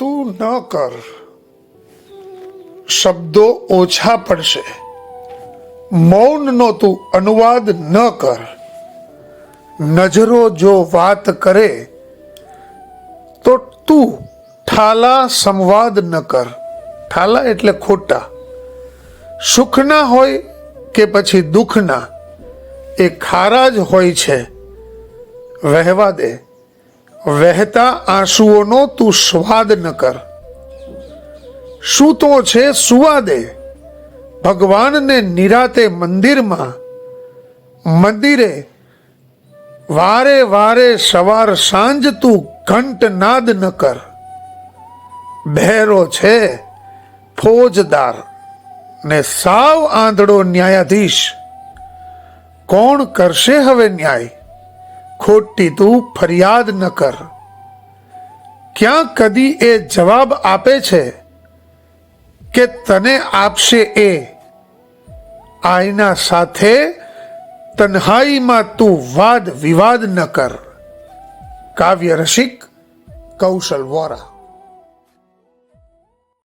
તું ન કર. શબ્દો ઓછા પડશે. મૌનનો તું અનુવાદ ન કર. નજરો જો વાત કરે, તો તું ઠાલા સંવાદ ન કર. ઠાલા એટલે ખોટા. સુખના હોય કે પછી દુઃખના એ ખારા જ હોય છે. વહેવા દે. વહેતા આંસુઓનો તું સ્વાદ ન કર. સૂતો છે સુવાદે? ભગવાનને નિરાતે મંદિરમાં, મંદિરે વારે વારે સવાર સાંજ તું ઘંટ નાદ ન કર. બહેરો છે ફોજદાર ને સાવ આંધળો ન્યાયાધીશ. કોણ કરશે હવે ન્યાય? ખોટી તું ફરિયાદ ન કર. ક્યાં કદી એ જવાબ આપે છે કે તને આપશે એ? આયના સાથે તન્હાઈમાં તું વાદ વિવાદ ન કર. કાવ્ય રસિક કૌશલ વોરા.